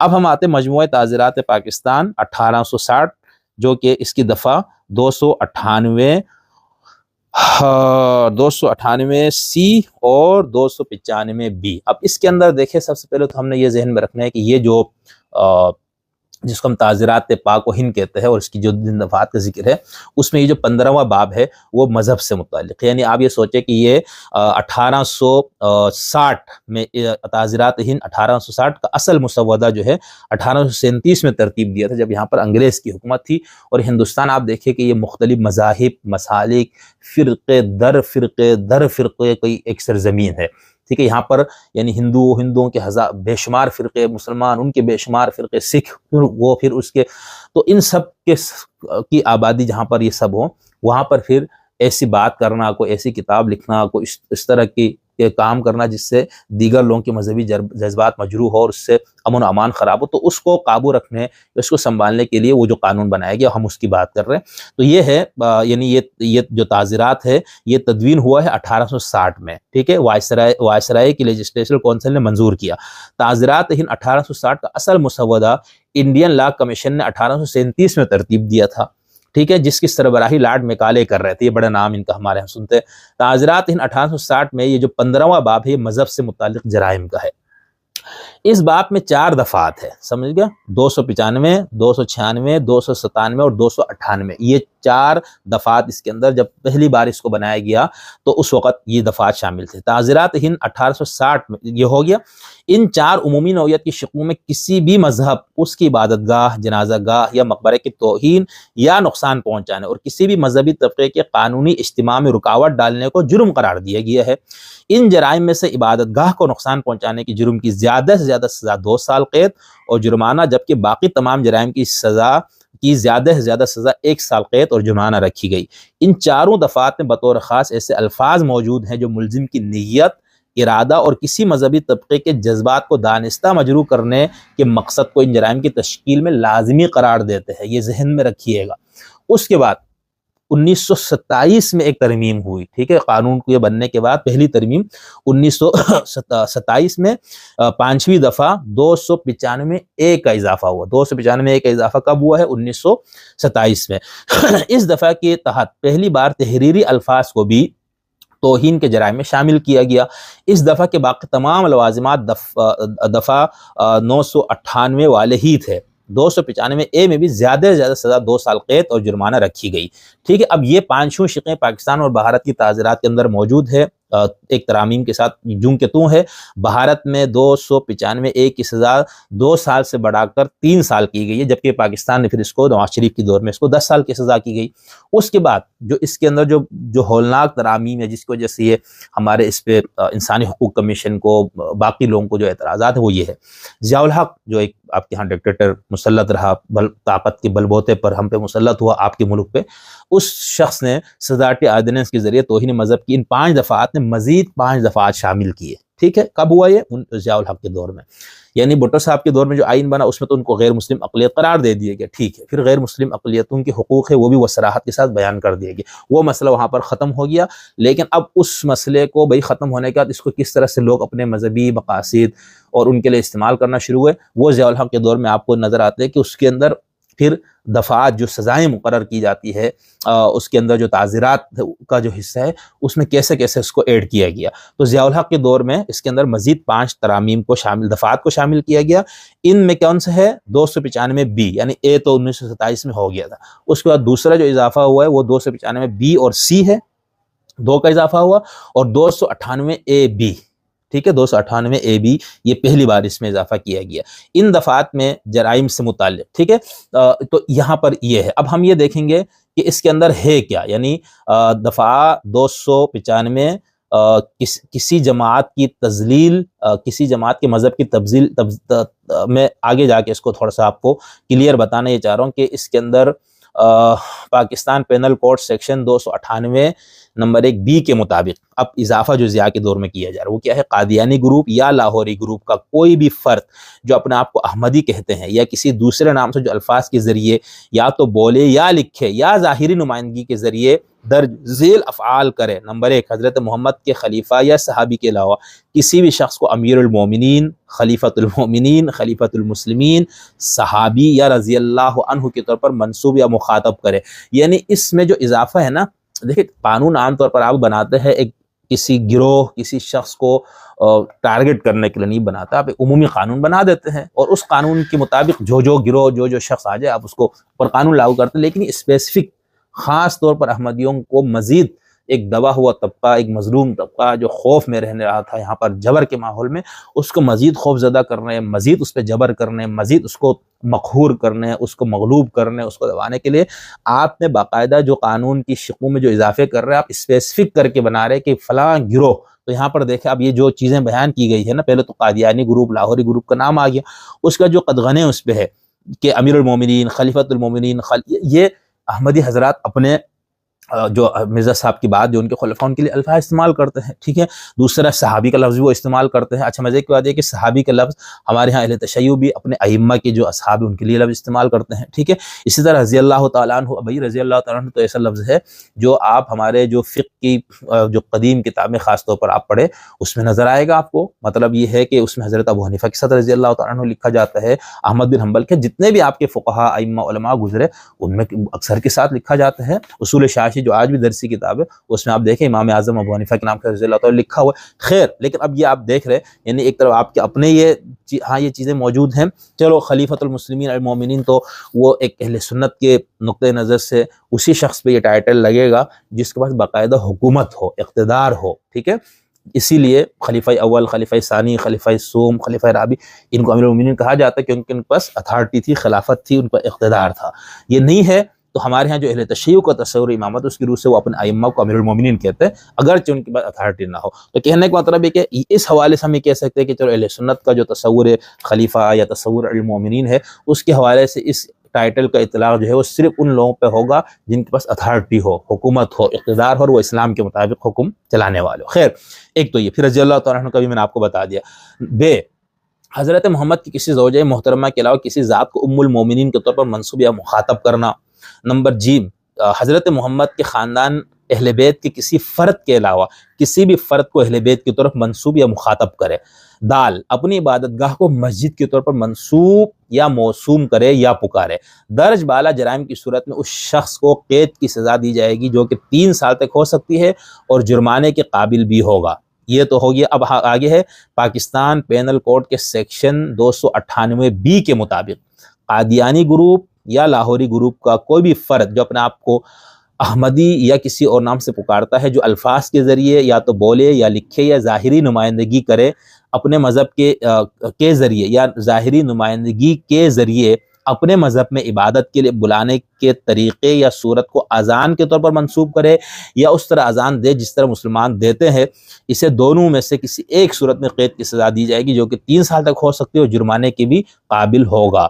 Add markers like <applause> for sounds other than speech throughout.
اب ہم آتے مجموعہ تعزیرات پاکستان اٹھارہ سو ساٹھ، جو کہ اس کی دفعہ دو سو اٹھانوے ہاں، دو سو اٹھانوے سی اور دو سو پچانوے بی۔ اب اس کے اندر دیکھیں، سب سے پہلے تو ہم نے یہ ذہن میں رکھنا ہے کہ یہ جو جس کو ہم تعزیرات پاک و ہند کہتے ہیں اور اس کی جو دفعات کا ذکر ہے، اس میں یہ جو پندرہواں باب ہے، وہ مذہب سے متعلق ہے۔ یعنی آپ یہ سوچیں کہ یہ اٹھارہ سو ساٹھ میں تعزیرات ہند اٹھارہ سو ساٹھ کا اصل مسودہ جو ہے، اٹھارہ سو سینتیس میں ترتیب دیا تھا جب یہاں پر انگریز کی حکومت تھی۔ اور ہندوستان، آپ دیکھیں کہ یہ مختلف مذاہب، مسالک، فرقے در فرقے در، فرقے، کوئی ایک سرزمین ہے۔ ٹھیک ہے یہاں پر یعنی ہندو ہندوؤں کے ہزار بے شمار فرقے، مسلمان، ان کے بے شمار فرقے، سکھ، پھر وہ پھر اس کے تو ان سب کے کی آبادی جہاں پر یہ سب ہوں وہاں پر پھر ایسی بات کرنا، کوئی ایسی کتاب لکھنا، کوئی اس طرح کی کام کرنا جس سے دیگر لوگوں کے مذہبی جذبات مجروح ہو اور اس سے امن و امان خراب ہو، تو اس کو قابو رکھنے، اس کو سنبھالنے کے لیے وہ جو قانون بنایا گیا، ہم اس کی بات کر رہے ہیں۔ تو یہ ہے یعنی یہ یہ جو تعزیرات ہے، یہ تدوین ہوا ہے اٹھارہ سو ساٹھ میں، ٹھیک ہے؟ وائسرائے وائسرائے کی لیجسلیشن کونسل نے منظور کیا۔ تعزیرات ہند اٹھارہ سو ساٹھ کا اصل مسودہ انڈین لا کمیشن نے اٹھارہ سو سینتیس میں ترتیب دیا تھا۔ ٹھیک ہے، جس کی سربراہی لاڈ مکالے کر رہے تھے، یہ بڑا نام ان کا ہمارے ہم سنتے تعزیرات ان اٹھارہ سو ساٹھ میں یہ جو پندرہواں باب ہے، یہ مذہب سے متعلق جرائم کا ہے۔ اس باپ میں چار دفعات ہے سمجھ گیا؟ دو سو پچانوے، دو سو چھیانوے، دو سو ستانوے اور دو سو اٹھانوے۔ یہ چار دفعات اس کے اندر جب پہلی بار اس کو بنایا گیا تو اس وقت یہ دفعات شامل تھے۔ تعزیرات ہند اٹھارہ سو ساٹھ میں یہ ہو گیا۔ ان چار عمومی نوعیت کی شکلوں میں کسی بھی مذہب، اس کی عبادت گاہ، جنازہ گاہ یا مقبرے کی توہین یا نقصان پہنچانے اور کسی بھی مذہبی طبقے کے قانونی اجتماع میں رکاوٹ ڈالنے کو جرم قرار دیا گیا ہے۔ ان جرائم میں سے عبادت گاہ کو نقصان پہنچانے کی جرم کی زیادہ سے زیادہ سزا، دو سال قید اور جرمانہ، جبکہ باقی تمام جرائم کی سزا، کی زیادہ سے زیادہ سزا ایک سال قید اور جرمانہ رکھی گئی۔ ان چاروں دفعات میں بطور خاص ایسے الفاظ موجود ہیں جو ملزم کی نیت، ارادہ اور کسی مذہبی طبقے کے جذبات کو دانستہ مجروع کرنے کے مقصد کو ان جرائم کی تشکیل میں لازمی قرار دیتے ہیں۔ یہ ذہن میں رکھیے گا۔ اس کے بعد انیس سو ستائیس میں ایک ترمیم ہوئی، ٹھیک ہے؟ قانون کو یہ بننے کے بعد پہلی ترمیم انیس سو ستائیس میں پانچویں دفعہ دو سو پچانوے ایک کا اضافہ ہوا۔ دو سو پچانوے ایک کا اضافہ کب ہوا ہے؟ انیس سو ستائیس میں۔ <clears throat> اس دفعہ کے تحت پہلی بار تحریری الفاظ کو بھی توہین کے جرائم میں شامل کیا گیا۔ اس دفعہ کے باقی تمام لوازمات دفعہ نو سو اٹھانوے والے ہی تھے۔ دو سو پچانوے اے میں بھی زیادہ سے زیادہ سزا دو سال قید اور جرمانہ رکھی گئی۔ ٹھیک ہے، اب یہ پانچوں شقیں پاکستان اور بھارت کی تعزیرات کے اندر موجود ہے ایک ترامیم کے ساتھ جوں کے تو ہے، بھارت میں دو سو پچانوے اے کی سزا دو سال سے بڑھا کر تین سال کی گئی ہے، جبکہ پاکستان نے پھر اس کو نواز شریف کی دور میں اس کو دس سال کی سزا کی گئی۔ اس کے بعد جو اس کے اندر جو جو ہولناک ترامیم ہے، جس کی وجہ سے یہ ہمارے اس پہ انسانی حقوق کمیشن کو باقی لوگوں کو جو اعتراضات ہیں، وہ یہ ہے۔ ضیاء الحق جو ایک آپ کے یہاں ڈکٹیٹر مسلط رہا، بل، طاقت کے بل بوتے پر ہم پہ مسلط ہوا، آپ کے ملک پہ اس شخص نے صدارتی آرڈیننس کے ذریعے توہین مذہب کی ان پانچ دفعات نے مزید پانچ دفعات شامل کیے۔ ٹھیک ہے؟ کب ہوا یہ؟ ضیاء الحق کے دور میں۔ یعنی بھٹو صاحب کے دور میں جو آئین بنا، اس میں تو ان کو غیر مسلم اقلیت قرار دے دیے گیا ٹھیک ہے، پھر غیر مسلم اقلیتوں کے حقوق ہے وہ بھی وہ سراحت کے ساتھ بیان کر دیے گئے۔ وہ مسئلہ وہاں پر ختم ہو گیا۔ لیکن اب اس مسئلے کو بھائی ختم ہونے کے بعد اس کو کس طرح سے لوگ اپنے مذہبی مقاصد اور ان کے لیے استعمال کرنا شروع ہوئے، وہ ضیاء الحق کے دور میں آپ کو نظر آتے ہیں کہ اس کے اندر پھر دفعات جو سزائیں مقرر کی جاتی ہے اس کے اندر جو تعزیرات کا جو حصہ ہے، اس میں کیسے کیسے اس کو ایڈ کیا گیا۔ تو ضیاء الحق کے دور میں اس کے اندر مزید پانچ ترامیم کو شامل، دفعات کو شامل کیا گیا۔ ان میں کون سے ہے؟ دو سو پچانوے بی یعنی اے تو انیس سو ستائیس میں ہو گیا تھا۔ اس کے بعد دوسرا جو اضافہ ہوا ہے، وہ دو سو پچانوے بی اور سی ہے۔ دو کا اضافہ ہوا اور دو سو اٹھانوے اے بی ٹھیک ہے، دو سو اٹھانوے اے بی یہ پہلی بار اس میں اضافہ کیا گیا۔ ان دفعات میں جرائم سے متعلق، ٹھیک ہے تو یہاں پر یہ ہے۔ اب ہم یہ دیکھیں گے کہ اس کے اندر ہے کیا یعنی دفعہ دو سو پچانوے کسی جماعت کی تزلیل کسی جماعت کے مذہب کی تبزیل میں آگے جا کے اس کو تھوڑا سا آپ کو کلیئر بتانا یہ چاہ رہا ہوں کہ اس کے اندر پاکستان پینل کوڈ سیکشن دو سو اٹھانوے نمبر ایک بی کے مطابق اب اضافہ جو ضیاء کے دور میں کیا جا رہا ہے، وہ کیا ہے؟ قادیانی گروپ یا لاہوری گروپ کا کوئی بھی فرد جو اپنے آپ کو احمدی کہتے ہیں یا کسی دوسرے نام سے جو الفاظ کے ذریعے یا تو بولے یا لکھے یا ظاہری نمائندگی کے ذریعے درج ذیل افعال کرے۔ نمبر ایک، حضرت محمد کے خلیفہ یا صحابی کے علاوہ کسی بھی شخص کو امیر المومنین، خلیفۃ المومنین، خلیفۃ المسلمین، صحابی یا رضی اللہ عنہ کے طور پر منصوب یا مخاطب کرے۔ یعنی اس میں جو اضافہ ہے نا، دیکھیں قانون عام طور پر آپ بناتے ہیں ایک کسی گروہ، کسی شخص کو ٹارگٹ کرنے کے لیے نہیں بناتا، آپ ایک عمومی قانون بنا دیتے ہیں اور اس قانون کے مطابق جو جو گروہ، جو جو شخص آ جائے، آپ اس کو پر قانون لاگو کرتے ہیں، لیکن اسپیسیفک خاص طور پر احمدیوں کو مزید ایک دبا ہوا طبقہ، ایک مظلوم طبقہ جو خوف میں رہنے رہا تھا یہاں پر جبر کے ماحول میں، اس کو مزید خوف زدہ کرنے، مزید اس پہ جبر کرنے، مزید اس کو مقہور کرنے، اس کو مغلوب کرنے، اس کو دبانے کے لیے آپ نے باقاعدہ جو قانون کی شکوں میں جو اضافے کر رہے ہیں، آپ اسپیسیفک کر کے بنا رہے کہ فلاں گروہ، تو یہاں پر دیکھیں اب یہ جو چیزیں بیان کی گئی ہے نا، پہلے تو قادیانی گروپ، لاہوری گروپ کا نام آ گیا، اس کا جو قدغنے اس پہ ہے کہ امیر المومنین، خلیفۃ المومنین یہ احمدی حضرات اپنے جو مرزا صاحب کی بات جو ان کے خلفاء ان کے لیے الفاظ استعمال کرتے ہیں، ٹھیک ہے؟ دوسرا، صحابی کا لفظ وہ استعمال کرتے ہیں۔ اچھا مزے کی بات یہ کہ صحابی کا لفظ ہمارے ہاں اہل تشیع بھی اپنے ائمہ کے جو اصحاب ان کے لیے لفظ استعمال کرتے ہیں، ٹھیک ہے؟ اسی طرح رضی اللہ تعالیٰ عنہ، ابھی رضی اللہ تعالیٰ عنہ تو ایسا لفظ ہے جو آپ ہمارے جو فقہ کی جو قدیم کتابیں خاص طور پر آپ پڑھے اس میں نظر آئے گا آپ کو۔ مطلب یہ ہے کہ اس میں حضرت ابو حنیفہ کے ساتھ رضی اللہ تعالیٰ عنہ لکھا جاتا ہے، احمد بن حنبل کے جتنے بھی آپ کے فقہا، ائمہ، علماء گزرے، ان میں اکثر کے ساتھ لکھا جاتا ہے۔ اصول شاہ شاشی جو آج بھی درسی کتاب ہے، اس میں آپ دیکھیں امام اعظم ابو حنیفہ کے نام کا رضی اللہ تعالیٰ لکھا ہوا ہے۔ خیر، لیکن اب یہ آپ دیکھ رہے ہیں یعنی ایک طرف آپ کے اپنے یہ ہاں یہ چیزیں موجود ہیں۔ چلو، خلیفۃ المسلمین المومنین تو وہ ایک اہل سنت کے نقطۂ نظر سے اسی شخص پہ یہ ٹائٹل لگے گا جس کے پاس باقاعدہ حکومت ہو، اقتدار ہو، ٹھیک ہے؟ اسی لیے خلیفہ اول، خلیفہ ثانی، خلیفہ سوم خلیفہ رابی ان کو امیر المومنین کہا جاتا ہے کیونکہ ان کے پاس اتھارٹی تھی، خلافت تھی، ان کا اقتدار تھا۔ یہ نہیں ہے تو ہمارے ہاں جو اہل تشیع کا تصور امامت اس کی روح سے وہ اپنے ائمہ کو امیر المومنین کہتے ہیں، اگرچہ ان کے پاس اتھارٹی نہ ہو۔ تو کہنے کا مطلب ہے کہ اس حوالے سے ہم یہ کہہ سکتے ہیں کہ چلو اہل سنت کا جو تصور خلیفہ یا تصور المومنین ہے، اس کے حوالے سے اس ٹائٹل کا اطلاق جو ہے وہ صرف ان لوگوں پہ ہوگا جن کے پاس اتھارٹی ہو، حکومت ہو، اقتدار ہو اور وہ اسلام کے مطابق حکم چلانے والے ہو۔ خیر، ایک تو یہ، پھر رضی اللہ تعالیٰ کا بھی میں نے آپ کو بتا دیا۔ بے، حضرت محمد کی کسی زوجہ محترمہ کے علاوہ کسی ذات کو ام المومنین کے طور پر منصوب یا مخاطب کرنا نمبر جی حضرت محمد کے خاندان اہل بیت کے کسی فرد کے علاوہ کسی بھی فرد کو اہل بیت کی طرف منصوب یا مخاطب کرے۔ دال اپنی عبادت گاہ کو مسجد کے طور پر منصوب یا موسوم کرے یا پکارے۔ درج بالا جرائم کی صورت میں اس شخص کو قید کی سزا دی جائے گی جو کہ تین سال تک ہو سکتی ہے اور جرمانے کے قابل بھی ہوگا۔ یہ تو ہو گیا، اب آگے ہے۔ پاکستان پینل کوڈ کے سیکشن دو سو اٹھانوے بی کے مطابق۔ قادیانی گروپ یا لاہوری گروپ کا کوئی بھی فرد جو اپنے آپ کو احمدی یا کسی اور نام سے پکارتا ہے، جو الفاظ کے ذریعے یا تو بولے یا لکھے یا ظاہری نمائندگی کرے اپنے مذہب کے کے ذریعے یا ظاہری نمائندگی کے ذریعے اپنے مذہب میں عبادت کے لیے بلانے کے طریقے یا صورت کو اذان کے طور پر منسوب کرے یا اس طرح اذان دے جس طرح مسلمان دیتے ہیں، اسے دونوں میں سے کسی ایک صورت میں قید کی سزا دی جائے گی جو کہ تین سال تک ہو سکتی ہے اور جرمانے کے بھی قابل ہوگا۔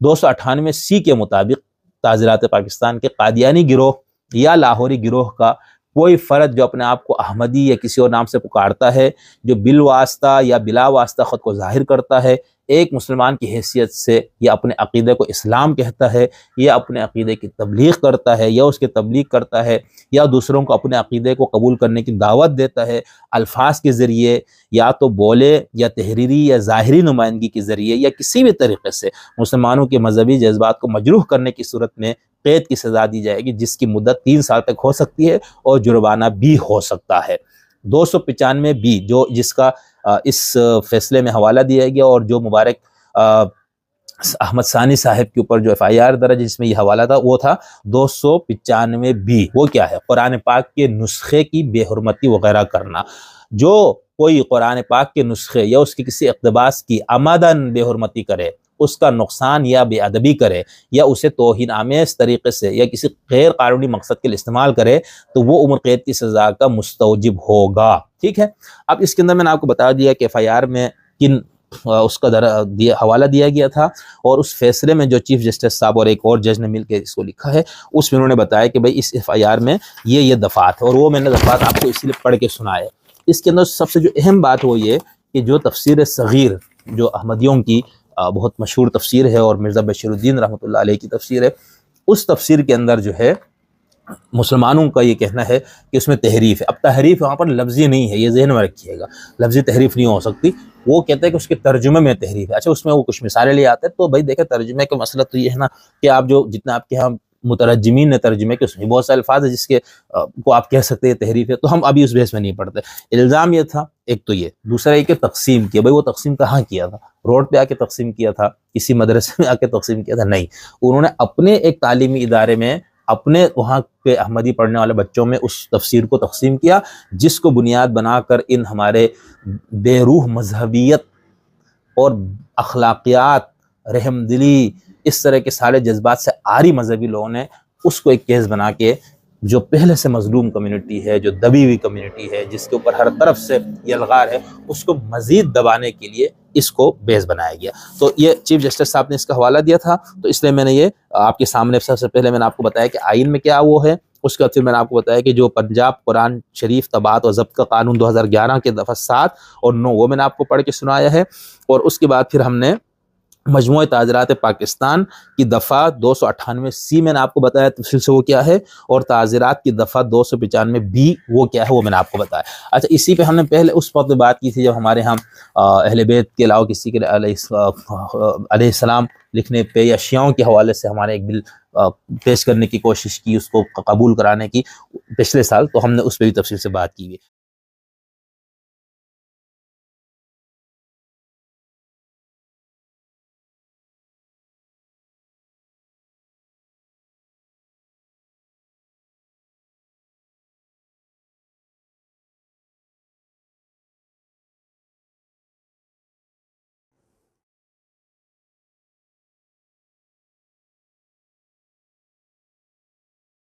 دو سو اٹھانوے سی کے مطابق تعزیرات پاکستان کے قادیانی گروہ یا لاہوری گروہ کا کوئی فرد جو اپنے آپ کو احمدی یا کسی اور نام سے پکارتا ہے، جو بالواسطہ یا بلا واسطہ خود کو ظاہر کرتا ہے، ایک مسلمان کی حیثیت سے یا اپنے عقیدے کو اسلام کہتا ہے، یا اپنے عقیدے کی تبلیغ کرتا ہے، یا اس کی تبلیغ کرتا ہے، یا دوسروں کو اپنے عقیدے کو قبول کرنے کی دعوت دیتا ہے الفاظ کے ذریعے، یا تو بولے یا تحریری یا ظاہری نمائندگی کے ذریعے یا کسی بھی طریقے سے۔ مسلمانوں کے مذہبی جذبات کو مجروح کرنے کی صورت میں قید کی سزا دی جائے گی، جس کی مدت تین سال تک ہو سکتی ہے اور جرمانہ بھی ہو سکتا ہے۔ دو سو پچانوے بی، جو جس کا اس فیصلے میں حوالہ دیا گیا اور جو مبارک احمد ثانی صاحب کے اوپر جو ایف آئی آر درج، جس میں یہ حوالہ تھا، وہ تھا۔ دو سو پچانوے بی، وہ کیا ہے؟ قرآن پاک کے نسخے کی بے حرمتی وغیرہ کرنا۔ جو کوئی قرآن پاک کے نسخے یا اس کی کسی اقتباس کی آمدن بے حرمتی کرے، اس کا نقصان یا بے ادبی کرے یا اسے توہین آمیز طریقے سے یا کسی غیر قانونی مقصد کے لیے استعمال کرے، تو وہ عمر قید کی سزا کا مستوجب ہوگا۔ ٹھیک ہے؟ اب اس کے اندر میں نے آپ کو بتا دیا کہ ایف آئی آر میں کن اس کا در، دیا، حوالہ دیا گیا تھا اور اس فیصلے میں جو چیف جسٹس صاحب اور ایک اور جج نے مل کے اس کو لکھا ہے، اس میں انہوں نے بتایا کہ بھائی اس ایف آئی آر میں یہ یہ دفعات ہے اور وہ میں نے دفعات آپ کو اسی لیے پڑھ کے سنائے۔ اس کے اندر سب سے جو اہم بات وہ یہ کہ جو تفسیر صغیر، جو احمدیوں کی بہت مشہور تفسیر ہے اور مرزا بشیر الدین رحمۃ اللہ علیہ کی تفسیر ہے، اس تفسیر کے اندر جو ہے مسلمانوں کا یہ کہنا ہے کہ اس میں تحریف ہے۔ اب تحریف وہاں پر لفظی نہیں ہے، یہ ذہن میں رکھیے گا۔ لفظی تحریف نہیں ہو سکتی، وہ کہتے ہیں کہ اس کے ترجمے میں تحریف ہے۔ اچھا اس میں وہ کچھ مثالیں لے آتے ہیں تو بھائی دیکھیں، ترجمے کا مسئلہ تو یہ ہے نا کہ آپ جو جتنا آپ کے یہاں مترجمین نے ترجمے کے اس میں بہت سے الفاظ ہیں جس کے کو آپ کہہ سکتے ہیں تحریف ہے، تو ہم ابھی اس بحث میں نہیں پڑھتے۔ الزام یہ تھا، ایک تو یہ، دوسرا یہ کہ تقسیم کیا، بھائی وہ تقسیم کہاں کیا تھا؟ روڈ پہ آ کے تقسیم کیا تھا، کسی مدرسے میں آ کے تقسیم کیا تھا؟ نہیں۔ انہوں نے اپنے ایک تعلیمی ادارے میں، اپنے وہاں پہ احمدی پڑھنے والے بچوں میں اس تفسیر کو تقسیم کیا، جس کو بنیاد بنا کر ان ہمارے بے روح مذہبیت اور اخلاقیات، رحم دلی اس طرح کے سارے جذبات سے آری مذہبی لوگوں نے اس کو ایک کیس بنا کے جو پہلے سے مظلوم کمیونٹی ہے، جو دبی ہوئی کمیونٹی ہے، جس کے اوپر ہر طرف سے یہ الغار ہے، اس کو مزید دبانے کے لیے اس کو بیس بنایا گیا۔ تو یہ چیف جسٹس صاحب نے اس کا حوالہ دیا تھا۔ تو اس لیے میں نے یہ آپ کے سامنے سب سے پہلے میں نے آپ کو بتایا کہ آئین میں کیا وہ ہے۔ اس کے بعد پھر میں نے آپ کو بتایا کہ جو پنجاب قرآن شریف تبات اور ضبط کا قانون دو ہزار گیارہ کے دفعہ سات اور نو وہ میں نے آپ کو پڑھ کے سنایا ہے۔ اور اس کے بعد پھر ہم نے مجموعہ تعزیرات پاکستان کی دفعہ دو سو اٹھانوے سی میں نے آپ کو بتایا تفصیل سے وہ کیا ہے اور تعزیرات کی دفعہ دو سو پچانوے بی وہ کیا ہے وہ میں نے آپ کو بتایا۔ اچھا اسی پہ ہم نے پہلے اس وقت بات کی تھی جب ہمارے ہاں اہل بیت کے علاوہ کسی کے علیہ السلام لکھنے پہ یا شیعوں کے حوالے سے ہمارے ایک بل پیش کرنے کی کوشش کی، اس کو قبول کرانے کی پچھلے سال، تو ہم نے اس پہ بھی تفصیل سے بات کی ہوئی۔